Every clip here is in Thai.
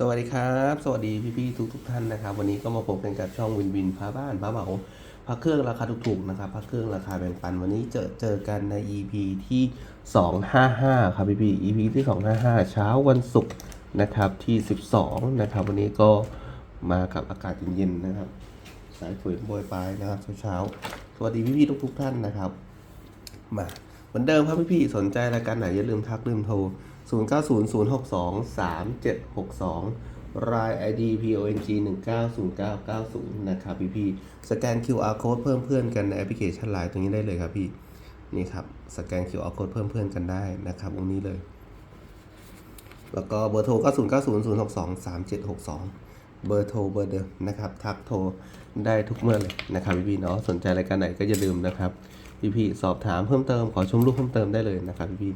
สวัสดีครับ สวัสดีพี่ๆทุกทุกๆท่านนะครับ วันนี้ก็มาพบกันกับช่องวินวินพาบ้านพาเหมาพาเครื่องราคาถูกๆนะครับพาเครื่องราคาแบ่งปัน วันนี้เจอเจอกันใน EP ที่ 255 ครับพี่ๆ EP ที่ 255 เช้าวันศุกร์นะครับที่ 12 นะครับ วันนี้ก็มากับอากาศเย็นๆนะครับ สายฝนโปรยปลายนะครับเช้าๆสวัสดีพี่ๆทุกๆท่านนะครับมาเหมือนเดิมครับพี่ๆสนใจรายการไหนอย่าลืมทักลืมโทร 0 9 0 0 6 2 3 7 6 2 ราย ID PONG 1 9 0 9 9 0 นะครับพี่พี่สแกน QR code เพิ่มเพื่อนกันในแอปพลิเคชันไลน์ตรงนี้ได้เลยครับพี่นี่ครับสแกน QR code เพิ่มเพื่อนกันได้นะครับตรงนี้เลย แล้วก็เบอร์โทรก็0 9 0 0 6 2 3 7 6 2เบอร์โทรเบอร์เดิมนะครับทักโทรได้ทุกเมื่อเลยนะครับพี่พี่เนาะสนใจรายการไหนก็อย่าลืมนะครับพี่พี่สอบถามเพิ่มเติมขอชมรูปเพิ่มเติมได้เลยนะครับพี่พี่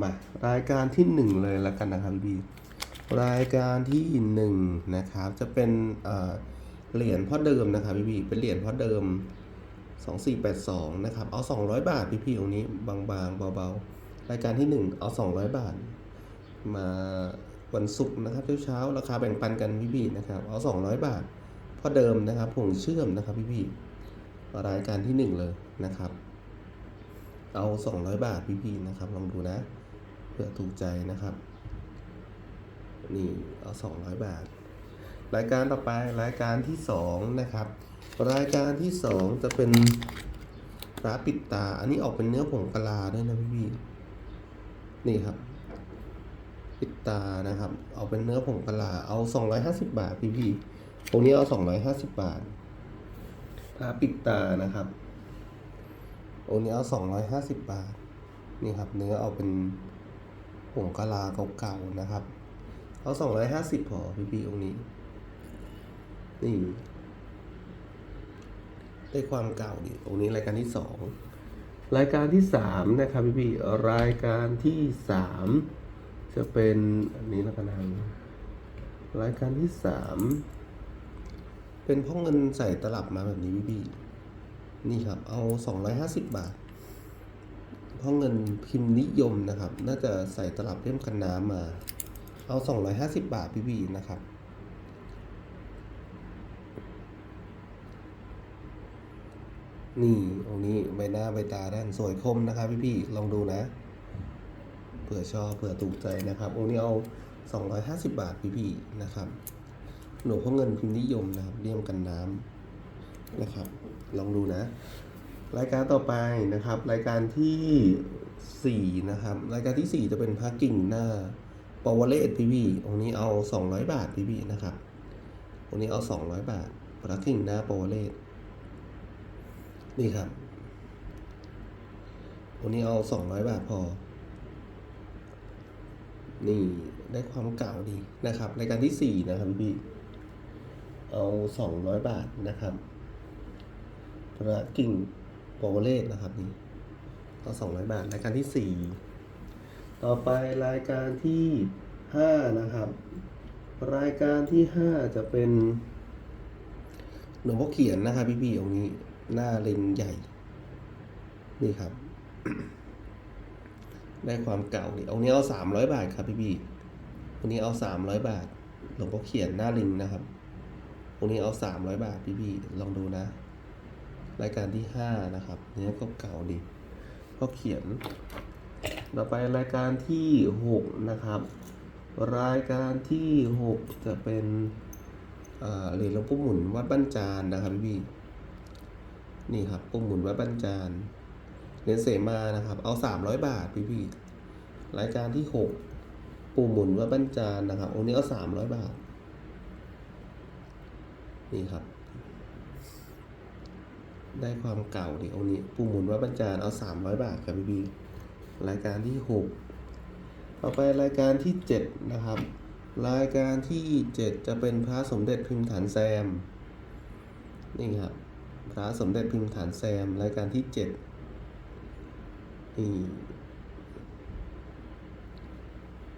มารายการที่หนึ่งเลยแล้วกันนะครับพี่พีรายการที่หนึ่งนะครับจะเป็นเหรียญพ่อเดิมนะครับพี่พี่เป็นเหรียญพ่อเดิม 2482นะครับเอา 200 บาทพี่พี่ตรงนี้บางๆเบาๆ รายการที่หนึ่งเอา 200 บาท มาวันศุกร์นะครับเช้าๆราคาแบ่งปันกันพี่ๆนะครับเอา 200 บาทพ่อเดิมนะครับผงเชื่อมนะครับพี่ๆรายการที่หนึ่งเลยนะครับเอา 200 บาทพี่ๆนะครับลองดูนะื่อถูกใจนะครับ นี่เอา 200 บาท รายการต่อไปรายการที่ 2 นะครับ รายการที่ 2 จะเป็นร้าปิดตา อันนี้ออกเป็นเนื้อผงกะลาด้วยนะพี่ๆนี่ครับ ปิดตานะครับ เอาเป็นเนื้อผงกะลา เอา 250 บาทพี่ๆตรงนี้เอา 250 บาทร้าปิดตานะครับองนี้เอาสองร้อยห้าสิบบาท นี่ครับ เนื้อเอาเป็น ผงกะลาเก่าๆนะครับเอาสองร้อยห้าสิบพอพี่พี่องค์นี้ นี่ได้ความเก่าดิองค์นี้รายการที่สองรายการที่สามนะครับพี่พี่ๆรายการที่สามจะเป็นอันนี้ล้วกันนะรายการที่สามเป็นพ่อเงินใส่ตลับมาแบบนี้พี่พี่ๆนี่ครับ เอา250บาท เพราะเงินพิมพ์นิยมนะครับ น่าจะใส่ตลับเล่มกันน้ำมา เอา 250 บาทพี่บีนะครับ นี่องนี้ใบหน้าใบตาด้านสวยคมนะครับพี่พี่ลองดูนะ เผื่อชอบเผื่อถูกใจนะครับองนี้เอา 250 บาทพี่พี่นะครับ หนูพ่อเงินพิมพ์นิยมนะครับเลี่ยมกันน้ำนะครับ ลองดูนะ รายการต่อไปนะครับ รายการที่สี่นะครับ รายการที่สี่จะเป็นพากิ่งหน้าปวเลตพีพีองนี้เอาสองร้อยบาทพีพีนะครับองนี้เอาสองร้อยบาทพากิ่งหน้าปวเลตนี่ครับองนี้เอาสองร้อยบาทพอ นี่ได้ความเก่าดีนะครับ รายการที่สี่นะครับพี่เอาสองร้อยบาทนะครับพระกิ่ง โปรเลตนะครับนี่ก็สองร้อยบาท รายการที่สี่ต่อไปรายการที่ห้านะครับ รายการที่ห้าจะเป็นหลวงพ่อเขียนนะครับพี่พี่องนี้หน้าเลนใหญ่ นี่ครับ ได้ความเก่านี่องค์นี้เอาสามร้อยบาทครับพี่พี่องค์นี้เอาสามร้อยบาท หลวงพ่อเขียนหน้าลิงนะครับองค์นี้เอาสามร้อยบาทพี่พี่ๆลองดูนะ รายการที่ห้านะครับเนื้อก็เก่าดีก็เขียน ต่อไปรายการที่หกนะครับ รายการที่หกจะเป็นอ่าเหรียญหลวงปู่หมุนวัดบ้านจานนะครับพี่นี่ครับปู่หมุนวัดบ้านจานเหรียญเสมานะครับ เอาสามร้อยบาทพี่พี่ๆรายการที่หกปู่หมุนวัดบ้านจานนะครับองค์นี้เอาสามร้อยบาท นี่ครับ ได้ความเก่าดิองค์นี้ปูหมุนวัดบรรจารเอาสามร้อยบาทครับพี่บีรายการที่หกต่อไปรายการที่เจ็ดนะครับ รายการที่เจ็ดจะเป็นพระสมเด็จพิมพ์ฐานแซมนี่ครับพระสมเด็จพิมพ์ฐานแซมรายการที่เจ็ดนี่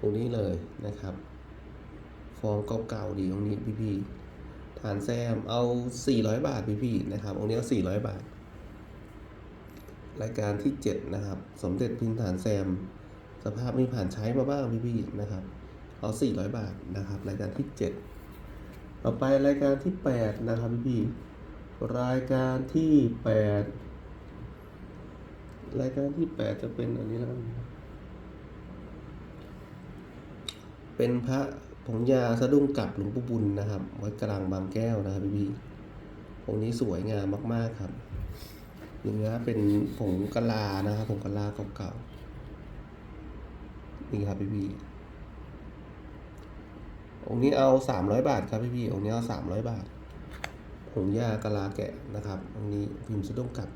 องนี้เลยนะครับ ฟองเก่าๆดีองนี้พี่ๆ ฐานแซมเอา 400 บาทพี่พี่ๆนะครับ องค์นี้เอา400 บาท รายการที่ 7 นะครับ สมเด็จพิมพ์ฐานแซม สภาพมีผ่านใช้มาบ้างพี่พี่ๆนะครับ เอาสี่ร้อยบาทนะครับ รายการที่เจ็ดต่อไปรายการที่แปดนะครับพี่พี่ๆรายการที่แปดรายการที่แปดจะเป็นอันนี้แล้วเป็นพระ ผงยาสะดุ้งกับหลวงปู่บุญนะครับวัดกลางบางแก้วนะครับพี่พี่ๆองนี้สวยงามมาก ๆครับเนื้อเป็นผงกะลานะครับผงกะลาเก่าๆนี่ครับพี่พี่องค์นี้เอาสามร้อยบาทครับพี่พี่องค์นี้เอาสามร้อยบาท ผงยากะลาแกะนะครับองค์นี้พิมพ์สะดุ้งกัด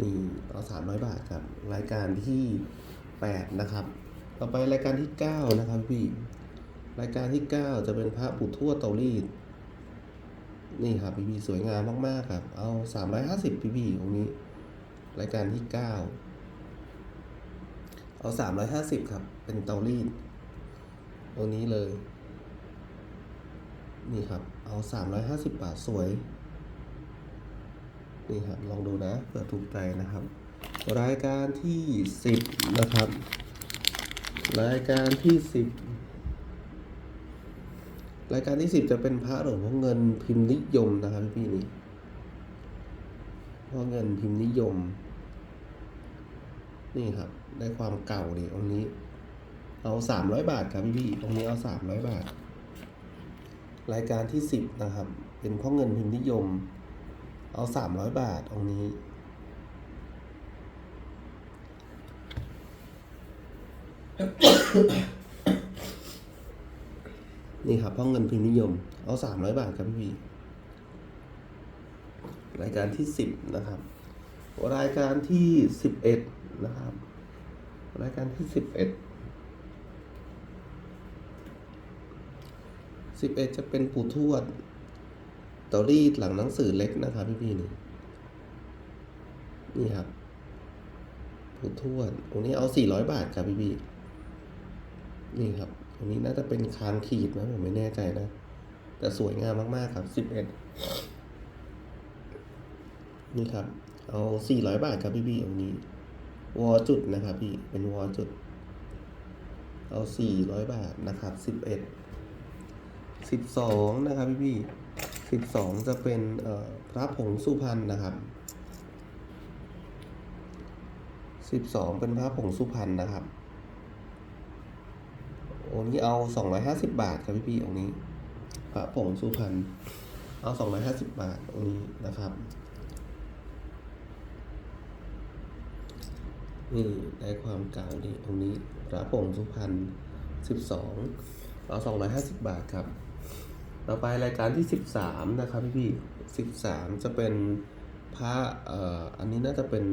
นี่เอาสามร้อยบาทครับ รายการที่แปดนะครับ ต่อไปรายการที่เก้านะครับพี่ รายการที่เก้าจะเป็นพระปู่วเตารีด นี่ครับพี่พีสวยงามมาก ๆ ครับ เอาสามร้อยห้าสิบพี่พีตรงนี้ รายการที่เก้าเอาสามร้อยห้าสิบครับ เป็นเตารีดตรงนี้เลย นี่ครับ เอาสามร้อยห้าสิบบาทสวย นี่ครับ ลองดูนะเผื่อถูกใจนะครับ รายการที่สิบนะครับ รายการที่สิบ รายการที่สิบจะเป็นพระหลวงพ่อเงินพิมพ์นิยมนะครับพี่นี่พ่อเงินพิมพ์นิยม นี่ครับ ได้ความเก่าดิองค์นี้ เอาสามร้อยบาทครับพี่พี่องค์นี้เอาสามร้อยบาท รายการที่สิบนะครับ เป็นพ่อเงินพิมพ์นิยม เอาสามร้อยบาทองค์นี้ นี่ครับพ่อเงินพิมพ์นิยม เอาสามร้อยบาทครับพี่พีรายการที่สิบนะครับ รายการที่สิบเอ็ดนะครับ รายการที่สิบเอ็ดสิบเอ็ดจะเป็นปู่ทวดตอรี่หลังหนังสือเล็กนะครับพี่พี่นี่นี่ครับปู่ทวดองนี้เอาสี่ร้อยบาทครับพี่พี่นี่ครับ อันนี้น่าจะเป็นคางขีดนะผมไม่แน่ใจนะ แต่สวยงามมากๆครับสิบเอ็ดนี่ครับ เอาสี่ร้อยบาทครับพี่พี่อันนี้ วอจุดนะครับพี่ เป็นวอจุด เอาสี่ร้อยบาทนะครับสิบเอ็ดสิบสองนะครับพี่พี่สิบสองจะเป็นเอ่อพระผงสุพรรณนะครับสิบสองเป็นพระผงสุพรรณนะครับ องค์นี้เอาสองร้อยห้าสิบบาทครับพี่พี่องค์นี้พระผงสุพรรณเอาสองร้อยห้าสิบบาทองค์นี้นะครับนี่ได้ความเก่าดีองค์นี้พระผงสุพรรณสิบสองเอาสองร้อยห้าสิบบาทครับ ต่อไปรายการที่สิบสามนะครับพี่พี่สิบสามจะเป็นพระเอ่ออันนี้น่าจะเป็น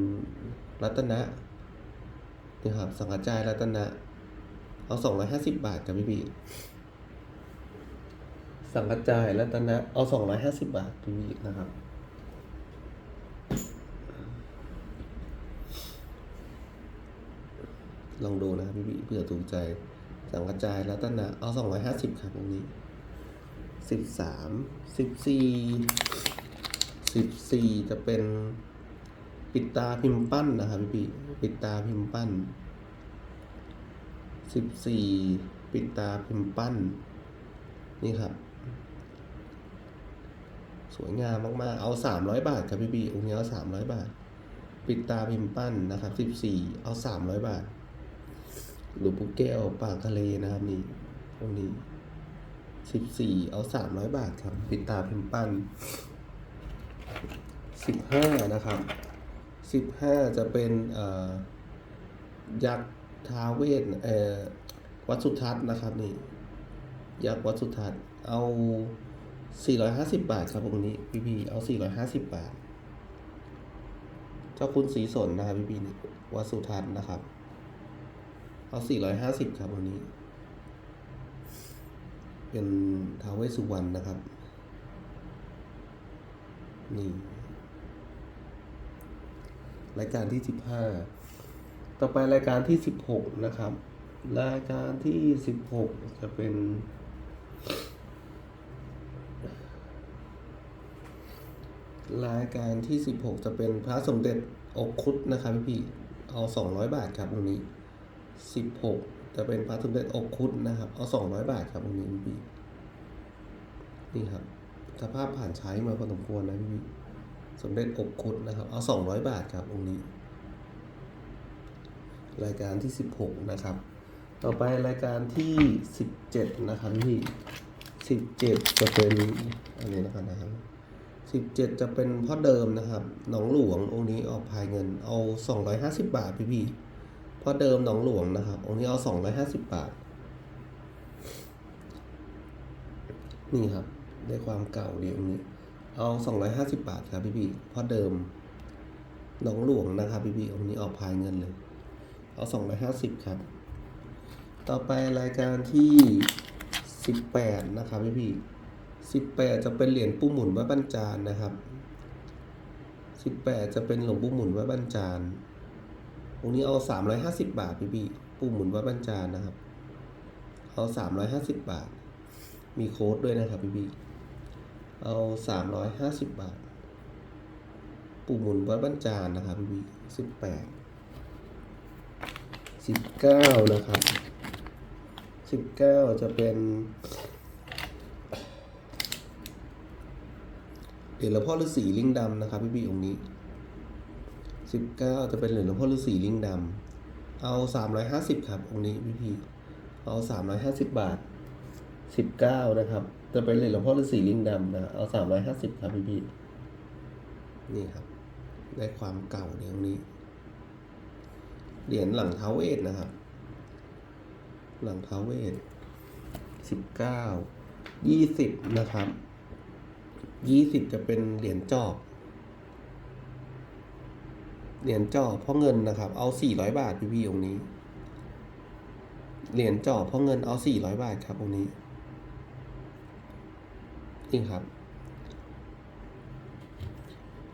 รัตนะนี่ครับสังกัจจายรัตนะ เอาสองร้อยห้าสิบบาทครับพี่พี่สังกัจจายรัตนะ เอาสองร้อยห้าสิบบาทพี่พี่นะครับ ลองดูนะครับพี่พี่เผื่อถูกใจ สังกัจจายรัตนะ เอาสองร้อยห้าสิบครับตรงนี้สิบสามสิบสี่สิบสี่จะเป็นปิดตาพิมพ์ปั้นนะครับพี่พี่ปิดตาพิมพ์ปั้น สิบสี่ปิดตาพิมพ์ปั้น นี่ครับ สวยงามมากๆ เอาสามร้อยบาทครับพี่พี่องค์นี้เอาสามร้อยบาท ปิดตาพิมพ์ปั้นนะครับสิบสี่เอาสามร้อยบาทหลวงปู่แก้วปากทะเลนะครับนี่องค์นี้สิบสี่เอาสามร้อยบาทครับ ปิดตาพิมพ์ปั้นสิบห้านะครับสิบห้าจะเป็นยักษ์ ท้าเวทเอ่อวัดสุทัศน์นะครับนี่ยักษ์วัดสุทัศน์เอาสี่ร้อยห้าสิบบาทครับตรงนี้พี่พีเอาสี่ร้อยห้าสิบบาท เจ้าคุณศรีสนนะครับพี่พีนี่วัดสุทัศน์นะครับ เอาสี่ร้อยห้าสิบครับวันนี้ เป็นท้าเวสสุวรรณนะครับ นี่รายการที่สิบห้า ต่อไปรายการที่สิบหกนะครับ รายการที่สิบหกจะเป็น รายการที่สิบหกจะเป็นพระสมเด็จอกคุดนะครับพี่เอาสองร้อยบาทครับตรงนี้สิบหกจะเป็นพระสมเด็จอกคุดนะครับ เอาสองร้อยบาทครับองนี้พี่พี่นี่ครับสภาพผ่านใช้มาพอสมควรนะพี่พี่สมเด็จอกคุดนะครับ เอาสองร้อยบาทครับองค์นี้ รายการที่สิบหกนะครับ ต่อไปรายการที่สิบเจ็ดนะครับพี่สิบเจ็ดจะเป็นอันนี้นะครับนะครับสิบเจ็ดจะเป็นพ่อเดิมนะครับหนองหลวงองค์นี้ออกภายเงินเอาสองร้อยห้าสิบบาทพี่พี่พ่อเดิมหนองหลวงนะครับ องค์นี้เอาสองร้อยห้าสิบบาท นี่ครับได้ความเก่าดีองค์นี้ เอาสองร้อยห้าสิบบาทครับพี่พี่พ่อเดิมหนองหลวงนะครับพี่พี่องค์นี้ออกภายเงินเลย เอาสองร้อยห้าสิบครับ ต่อไปรายการที่สิบแปดนะครับพี่พี่สิบแปดจะเป็นเหรียญปูหมุนวัดบ้านจานนะครับสิบแปดจะเป็นหลวงปูหมุนวัดบ้านจานองนี้เอาสามร้อยห้าสิบบาทพี่พี่ปูหมุนวัดบ้านจานนะครับ เอาสามร้อยห้าสิบบาท มีโค้ดด้วยนะครับพี่พี่เอาสามร้อยห้าสิบบาทปู่หมุนวัดบ้านจานนะครับพี่พี่สิบแปด สิบเก้านะครับสิบเก้าจะเป็นเหรียญหลวงพ่อฤาษีลิงดำนะครับพี่พี่องค์นี้สิบเก้าจะเป็นเหรียญหลวงพ่อฤาษีลิงดำเอาสามร้อยห้าสิบครับองค์นี้พี่พี่เอาสามร้อยห้าสิบบาทสิบเก้านะครับ จะเป็นเหรียญหลวงพ่อฤาษีลิงดำนะเอาสามร้อยห้าสิบครับพี่พี่นี่ครับได้ความเก่าในองนี้ เหรียญหลังเท้าเวทนะครับ หลังเท้าเวทสิบเก้ายี่สิบนะครับยี่สิบจะเป็นเหรียญจอบเหรียญจอบพ่อเงินนะครับ เอาสี่ร้อยบาทพี่พี่องนี้ เหรียญจอบพ่อเงินเอาสี่ร้อยบาทครับองนี้ นี่ครับ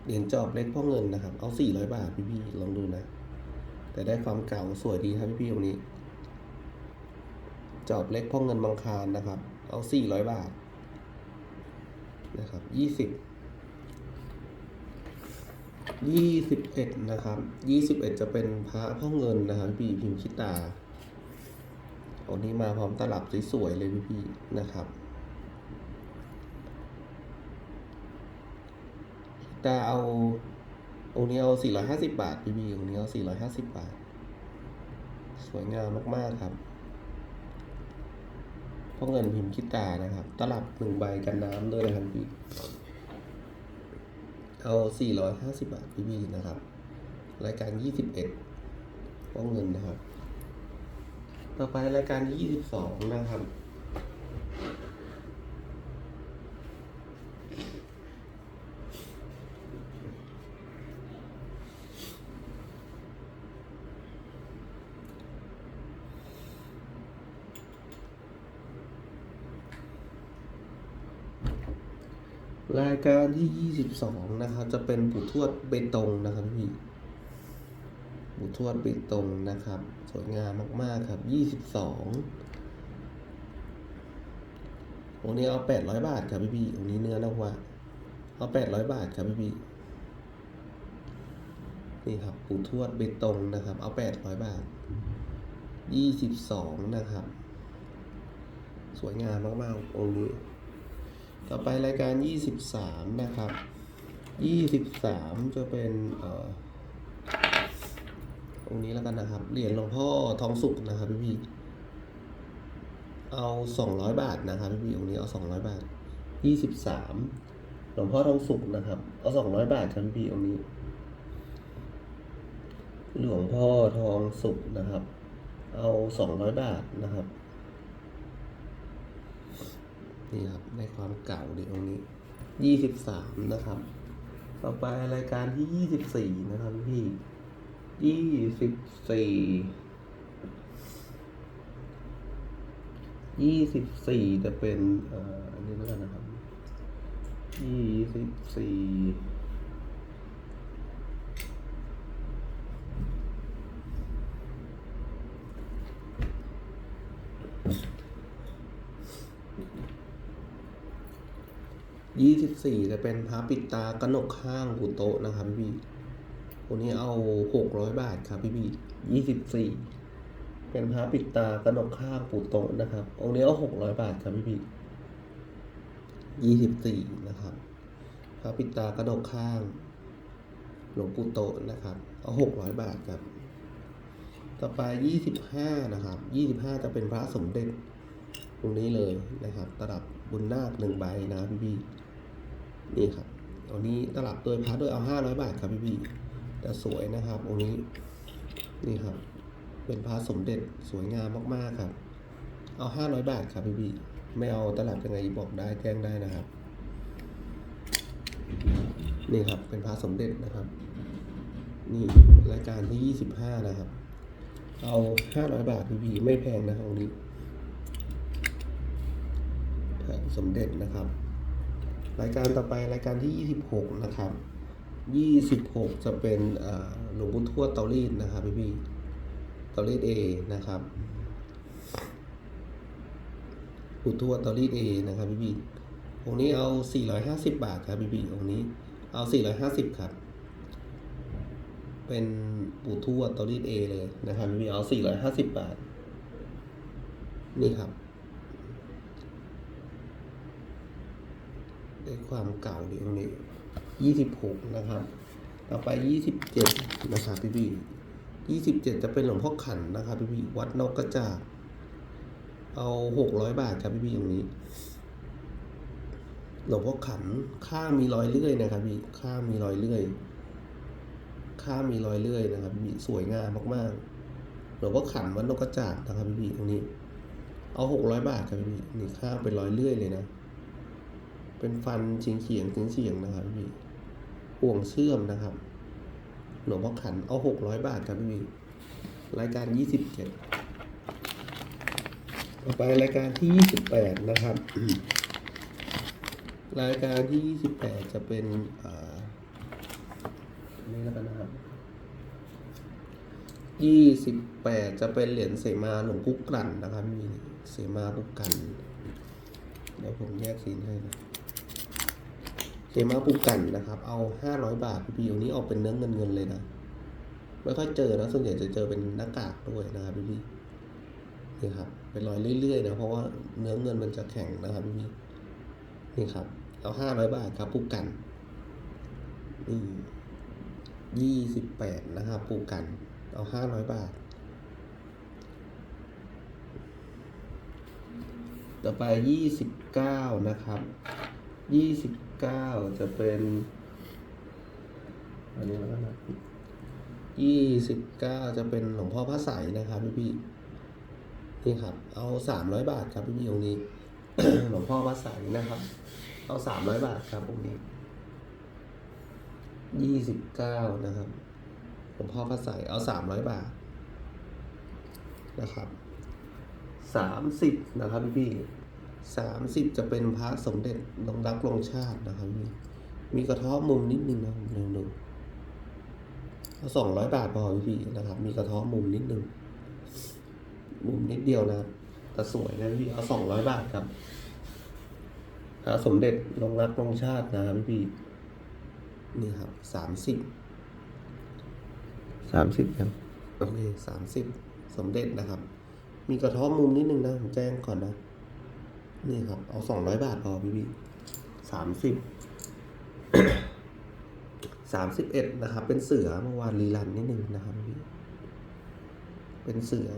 เหรียญจอบเล็กพ่อเงินนะครับ เอาสี่ร้อยบาทพี่พี่ลองดูนะ แต่ได้ความเก่าสวยดีครับพี่พี่ตรงนี้ จอบเล็กพ่อเงินบางคารนะครับ เอาสี่ร้อยบาท นะครับยี่สิบยี่สิบเอ็ดนะครับยี่สิบเอ็ดจะเป็นพระพ่อเงินนะครับพี่พิมพ์คิตาอันนี้มาพร้อมตลับสวยๆเลยพี่พี่ๆนะครับคิตาเอา องค์นี้เอา450 บาทพี่บีองค์นี้เอา450 บาท สวยงามมากๆครับพ่อเงินพิมพ์คิตานะครับ ตลับหนึ่งใบกันน้ำด้วยนะครับพี่เอา450 บาทพี่บีนะครับ รายการ 21พ่อเงินนะครับ ต่อไปรายการ22นะครับ รายการที่ 22 นะครับ จะเป็นปู่ทวดเบตงนะครับพี่ปู่ทวดเบตงนะครับ สวยงามมาก ๆ ครับ 22องค์นี้เอา 800 บาทครับพี่พี่องนี้เนื้อนวะเอา 800 บาทครับพี่พี่นี่ครับปู่ทวดเบตงนะครับ เอา 800 บาท 22 นะครับ สวยงามมาก ๆ องค์นี้ ต่อไปรายการ 23 นะครับ 23 จะเป็นเอ่อตรงนี้แล้วกันนะครับ เหรียญหลวงพ่อทองสุกนะครับพี่พี่เอา 200 บาทนะครับพี่พี่องนี้เอา 200 บาท 23 หลวงพ่อทองสุกนะครับ เอา 200 บาทครับพี่พี่องนี้ หลวงพ่อทองสุกนะครับ เอา 200 บาทนะครับ นี่ครับในความเก่าในองค์นี้ยี่สิบสามนะครับ ต่อไปรายการที่ยี่สิบสี่นะครับพี่ยี่สิบสี่ยี่สิบสี่จะเป็นเอ่ออันนี้แล้วกันนะครับยี่สิบสี่ ยี่สิบสี่จะเป็นพระปิดตากระหนกข้างหูโตะนะครับพี่คนนี้เอาหกร้อยบาทครับพี่พี่ยี่สิบสี่เป็นพระปิดตากระหนกข้างปูโตะนะครับ องค์นี้เอาหกร้อยบาทครับพี่พี่ยี่สิบสี่นะครับพระปิดตากระหนกข้าง หลวงปู่โตนะครับ เอาหกร้อยบาทครับต่อไปยี่สิบห้านะครับยี่สิบห้าจะเป็นพระสมเด็จตรงนี้เลยนะครับตลับบุญนาคหนึ่งใบนะพี่พี่ นี่ครับอันนี้ตลับโดยพระด้วยเอาห้าร้อยบาทครับพี่พี่แต่สวยนะครับองนี้นี่ครับ เป็นพระสมเด็จสวยงามมากๆครับ เอาห้าร้อยบาทครับพี่พี่ไม่เอาตลับยังไงบอกได้แจ้งได้นะครับ นี่ครับเป็นพระสมเด็จนะครับ นี่รายการที่ยี่สิบห้านะครับ เอาห้าร้อยบาทพี่พี่ไม่แพงนะครับองนี้สมเด็จนะครับ รายการต่อไปรายการที่ 26 นะครับ 26 จะเป็นหลวงปู่ทวดเตารีดนะครับพี่พี่เตารีดเอนะครับปู่ทวดเตารีดเอนะครับพี่พี่องนี้เอา 450 บาทครับพี่พี่องนี้เอา 450 ครับ เป็นปู่ทวดเตารีดเอเลยนะครับพี่พี่เอา 450 บาท นี่ครับ ด้วยความเก่าดีตรงนี้ยี่สิบหกนะครับต่อไปยี่สิบเจ็ดนะครับพี่พี่ยี่สิบเจ็ดจะเป็นหลวงพ่อขันนะครับพี่พี่วัดนกกระจาเอาหกร้อยบาทครับพี่พี่ตรงนี้ หลวงพ่อขันข้ามีรอยเลื่อยนะครับพี่ข้ามีรอยเลื่อยข้ามีรอยเลื่อยนะครับพี่สวยงามมากๆหลวงพ่อขันวัดนกกระจาบนะครับพี่พี่ตรงนี้ เอาหกร้อยบาทครับพี่พี่นี่ข้าเป็นรอยเลื่อยเลยนะ เป็นฟันเฉียงเฉียงเฉียงเฉียงนะครับพี่ห่วงเชื่อมนะครับ หลวงพ่อขันเอาหกร้อยบาทครับพี่รายการยี่สิบเจ็ดต่อไปรายการที่ยี่สิบแปดนะครับ รายการที่ยี่สิบแปดจะเป็นอ่าอันนี่แล้วกันนะครับยี่สิบแปดจะเป็นเหรียญเสมาหลวงพุกกลั่นนะครับมีเสมาพุกกัน เดี๋ยวผมแยกสีให้นะ เจมาปูกันนะครับ เอาห้าร้อยบาทพี่ๆนี้ออกเป็นเนื้อเงินเงินเลยนะไม่ค่อยเจอนะส่วนใหญ่จะเจอเป็นหน้ากากด้วยนะครับพี่ๆนี่ครับเป็นรอยเรื่อยๆนะเพราะว่าเนื้อเงินมันจะแข็งนะครับพี่พี่ๆนี่ครับเอาห้าร้อยบาทครับปูกันนี่ยี่สิบแปดนะครับปูกัน เอาห้าร้อยบาท ต่อไปยี่สิบเก้านะครับยี่สิบ เก้าจะเป็น อันนี้แล้วกันนะยี่สิบเก้าจะเป็นหลวงพ่อพระใสยนะครับพี่พี่นี่ครับ เอาสามร้อยบาทครับพี่พี่ๆองค์นี้ หลวงพ่อพระใสยนะครับ เอาสามร้อยบาทครับองค์นี้ยี่สิบเก้านะครับหลวงพ่อพระใสยเอาสามร้อยบาทนะครับสามสิบนะครับพี่พี่ สามสิบจะเป็นพระสมเด็จลงรักลงชาตินะครับพี่มีกระเท้อมุมนิดนึงนะผมเร็วหนึ่งเอาสองร้อยบาทพอพี่พี่นะครับ มีกระเท้อมุมนิดนึง มุมนิดเดียวนะแต่สวยนะพี่เอาสองร้อยบาทครับพระสมเด็จลงรักลงชาตินะครับพี่พี่นี่ครับสามสิบสามสิบครับโอเคสามสิบสมเด็จนะครับ มีกระเท้อมุมนิดนึงนะผมแจ้งก่อนนะ นี่ครับ เอาสองร้อยบาทพอพี่พี่สามสิบสามสิบเอ็ดนะครับ เป็นเสือเมื่อวานรีรันนิดนึงนะครับพี่เป็นเสือ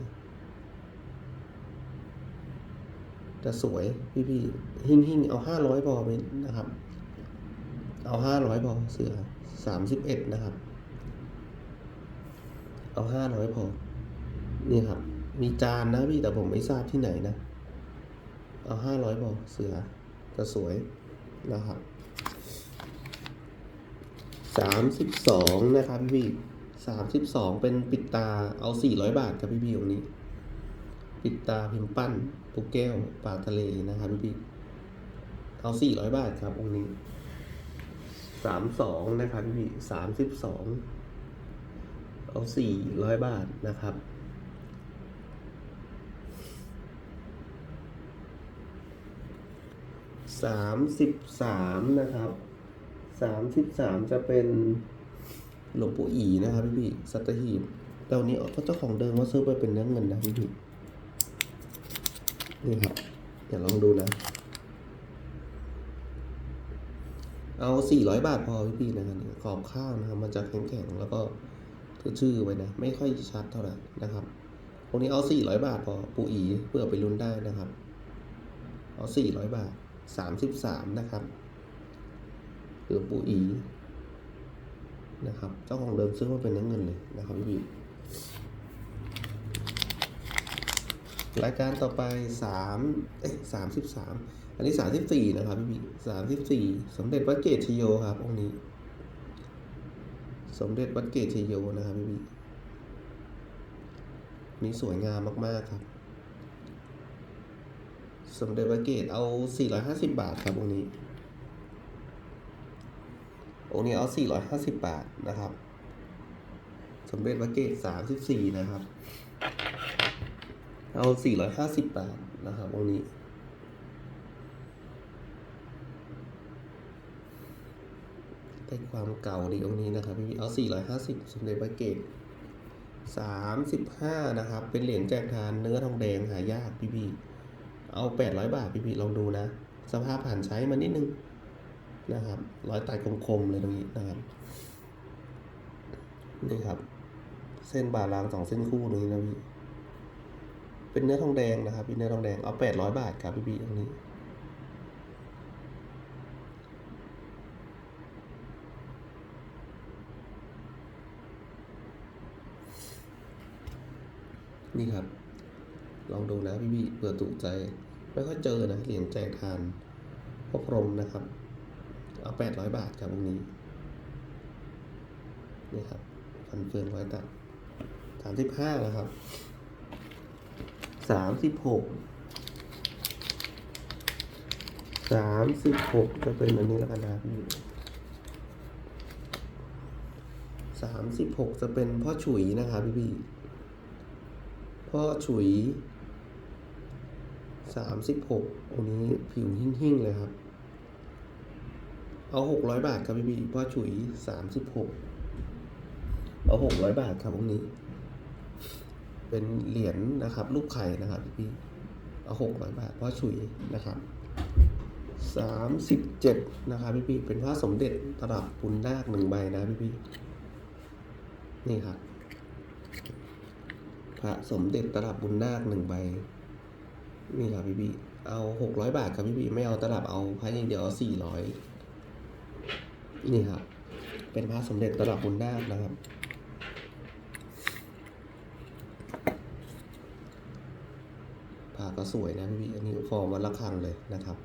จะสวยพี่พี่หิ่งหิ่งเอาห้าร้อยพอไหมนะครับ เอาห้าร้อยพอเสือสามสิบเอ็ดนะครับ เอาห้าร้อยพอนี่ครับ มีจานนะพี่แต่ผมไม่ทราบที่ไหนนะ เอาห้าร้อยพอเสือจะสวยนะครับสามสิบสองนะครับพี่สามสิบสองเป็นปิดตาเอาสี่ร้อยบาทครับพี่พี่องนี้ ปิดตาพิมพ์ปั้นปุกแก้วปลาทะเลนะครับพี่พี่เอาสี่ร้อยบาทครับองค์นี้สามสองนะครับพี่พี่สามสิบสองเอาสี่ร้อยบาทนะครับ สามสิบสามนะครับสามสิบสามจะเป็นหลวงปู่อีนะครับพี่พี่สัตหีบแต่วันนี้เจ้าของเดิมเขาซื้อไปเป็นเนื้อเงินนะพี่พี่นี่ครับเดี๋ยวลองดูนะ เอาสี่ร้อยบาทพอพี่พี่นะครับขอบข้างนะครับ มันจะแข็งๆแล้วก็ชื่อไว้นะ ไม่ค่อยชัดเท่าไหร่นะครับพวกนี้เอาสี่ร้อยบาทพอปู่อีเพื่อไปลุ้นได้นะครับ เอาสี่ร้อยบาท สามสิบสามนะครับหรือปูอีนะครับ เจ้าของเดิมซื้อมาเป็นเนื้อเงินเลยนะครับพี่รายการต่อไปสามเอ้สามสิบสามอันนี้สามสิบสี่นะครับพี่พี่สามสิบสี่สมเด็จวัดเกตชโยครับองค์นี้ สมเด็จวัดเกตชโยนะครับพี่พี่นี่สวยงามมาก ๆ ครับ สมเด็จพระเกตเอา 450 บาทครับองค์นี้ องค์นี้เอา 450 บาทนะครับ สมเด็จพระเกต34 นะครับ เอา 450 บาทนะครับองค์นี้ได้ความเก่าดีองค์นี้นะครับพี่เอา 450 สมเด็จพระเกต35 นะครับ เป็นเหรียญแจกทานเนื้อทองแดงหายากพี่พี่ เอา 800 บาทพี่ๆลองดูนะ สภาพผ่านใช้มานิดนึงนะครับร้อยตัดคมๆเลยตรงนี้นะครับนี่ครับ เส้นบาลางสองเส้นคู่ตรงนี้นะพี่เป็นเนื้อทองแดงนะครับพี่เนื้อทองแดงเอา800บาทครับพี่พี่ๆตรงนี้ นี่ครับ ลองดูนะพี่พี่เผื่อถูกใจ ไม่ค่อยเจอนะเหรียญแจกทานพกพรหมนะครับ เอาแปดร้อยบาทครับวันนี้นี่ครับฟันเฟืองร้อยตัดสามสิบห้าแล้วครับสามสิบหกสามสิบหกจะเป็นอันนี้แล้วกันนะพี่สามสิบหกจะเป็นพ่อฉุยนะครับพี่พี่พ่อฉุย สามสิบหกองนี้ผิวหิ่งๆเลยครับ เอาหกร้อยบาทครับพี่พี่พ่อฉุยสามสิบหกเอาหกร้อยบาทครับองนี้ เป็นเหรียญนะครับรูปไข่นะครับพี่พี่เอาหกร้อยบาทพ่อฉุยนะครับสามสิบเจ็ดนะครับพี่พี่เป็นพระสมเด็จระดับปุณนาคหนึ่งใบนะพี่พี่นี่ครับพระสมเด็จตลับบุญนาคหนึ่งใบ นี่ครับพี่บีเอาหกร้อยบาทครับพี่บีไม่เอาตลับเอาพระอย่างเดียวสี่ร้อยนี่ครับ เป็นพระสมเด็จตลับบุญนาคนะครับพระก็สวยนะพี่บีอันนี้ฟอร์มวันละคังเลยนะครับ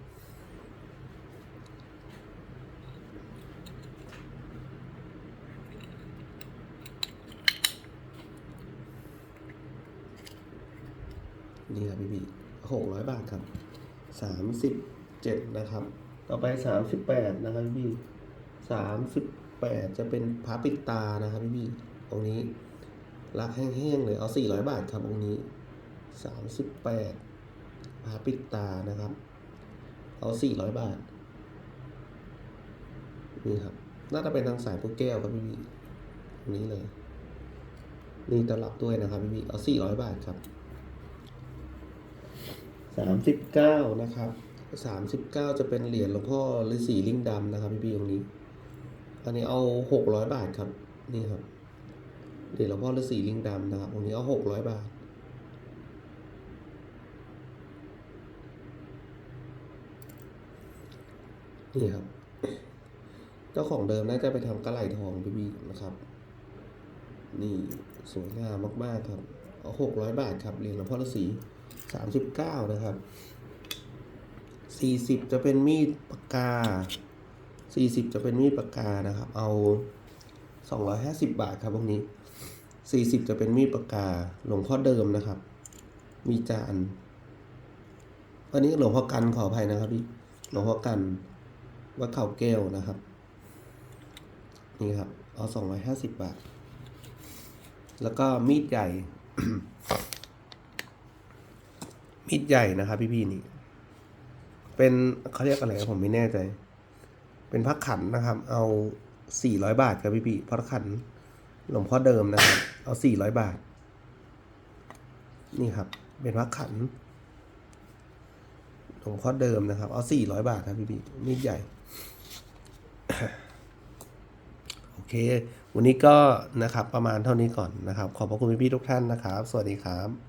นี่ครับพี่บี หกร้อยบาทครับสามสิบเจ็ดนะครับ ต่อไปสามสิบแปดนะครับพี่สามสิบแปดจะเป็นพระปิดตานะครับพี่องค์นี้รักแห้งๆเลยเอาสี่ร้อยบาทครับองนี้สามสิบแปดพาปิดตานะครับ เอาสี่ร้อยบาทนี่ครับน่าจะเป็นทางสายพวกแก้วครับพี่พี่นี้เลย นี่ตลับด้วยนะครับพี่พี่เอา 400 บาทครับ สามสิบเก้านะครับสามสิบเก้าจะเป็นเหรียญหลวงพ่อฤาษีลิงดำนะครับ พี่พี่ตรงนี้ อันนี้เอาหกร้อยบาทครับ นี่ครับ เหรียญหลวงพ่อฤาษีลิงดำนะครับตรงนี้เอาหกร้อยบาทนี่ครับ เจ้าของเดิมน่าจะไปทำกระไหลทองพี่พี่นะครับ นี่สวยงามมากๆครับ เอาหกร้อยบาทครับเหรียญหลวงพ่อฤาษี สามสิบเก้านะครับสี่สิบจะเป็นมีดปากกาสี่สิบจะเป็นมีดปากกานะครับ เอาสองร้อยห้าสิบบาทครับพวกนี้สี่สิบจะเป็นมีดปากกาหลวงพ่อเดิมนะครับ มีจานอันนี้หลวงพ่อกันขออภัยนะครับพี่หลวงพ่อกันวัดเขาแก้วนะครับ นี่ครับ เอาสองร้อยห้าสิบบาท แล้วก็มีดใหญ่ มีดใหญ่นะครับพี่ๆนี่ เป็นเขาเรียกอะไรผมไม่แน่ใจ เป็นพักขันนะครับ เอาสี่ร้อยบาทครับพี่ๆพักขันหลวงพ่อเดิมนะครับ เอาสี่ร้อยบาท นี่ครับ เป็นพระขันหลวงพ่อเดิมนะครับ เอาสี่ร้อยบาทครับพี่พี่มีดใหญ่โอเค วันนี้ก็นะครับประมาณเท่านี้ก่อนนะครับ ขอบพระคุณพี่ๆทุกท่านนะครับ สวัสดีครับ